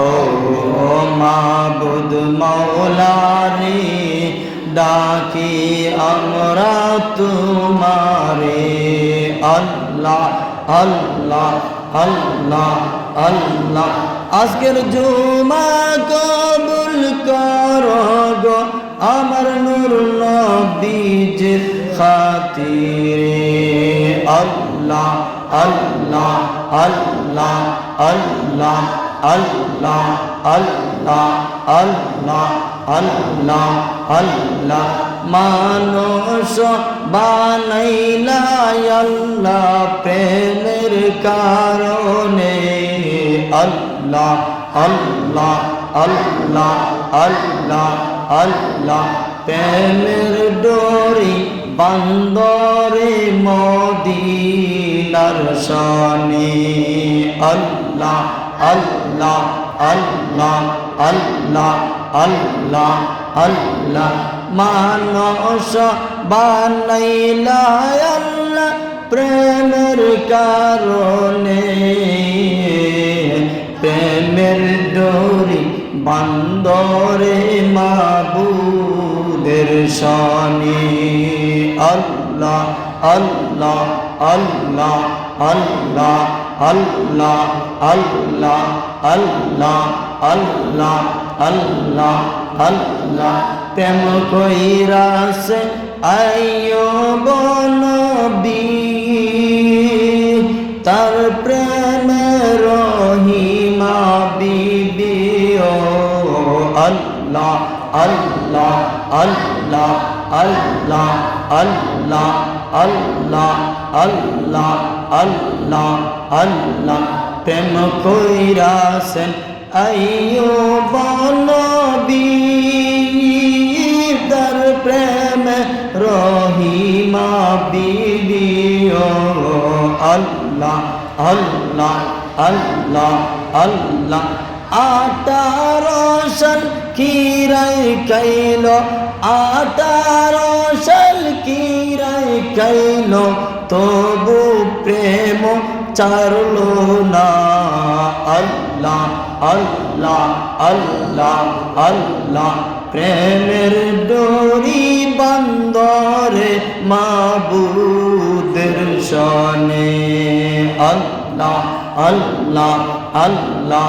ও মাবুদ মৌলা রে ডাকি আমরা তোমারে। আল্লাহ আল্লাহ আল্লাহ আল্লাহ। আজকের জুমা কবুল কর গো আমার নূর নবীজির খাতিরে। আল্লাহ আল্লাহ আল্লাহ আল্লাহ। আল্লাহ আল্লাহ আল্লাহ আল্লাহ। আল্লাহ মানুষ বানাইলা আল্লাহ প্রেমের কারণে। আল্লাহ আল্লাহ আল্লাহ আল্লাহ আল্লাহ। প্রেমের ডোরি বান্দরে মদিনার শনি। আল্লাহ আল্লাহ আল্লাহ আল্লাহ আল্লাহ আল্লাহ। মানস বানাইলা আল্লাহ প্রেমের কারণে। প্রেমের ডোরি বান্দরে মাবুদের শনি। আল্লাহ আল্লাহ আল্লাহ আল্লাহ আল্লাহ আল্লাহ আল্লাহ আল্লাহ আল্লাহ আল্লাহ। প্রেম কইরাছে আইয়ো বনবী, তার প্রেমে রহিমা বিবি। ও আল্লাহ আল্লাহ আল্লাহ আল্লাহ আল্লাহ আল্লাহ আল্লাহ আল্লাহ আল্লাহ। প্রেম কইরাছেন আইয়ো বনবী তার প্রেম রহিমা বিবি ও আল্লাহ আল্লাহ আল্লাহ আল্লাহ। আঠারো সাল কিরাই কাইল আঠারো সাল কিরাই কাইল তবু প্রেম চারলো না। আল্লাহ আল্লাহ আল্লাহ আল্লাহ, প্রেমের ডোরি বন্দরে মাবুদের শনে। আল্লাহ আল্লাহ আল্লাহ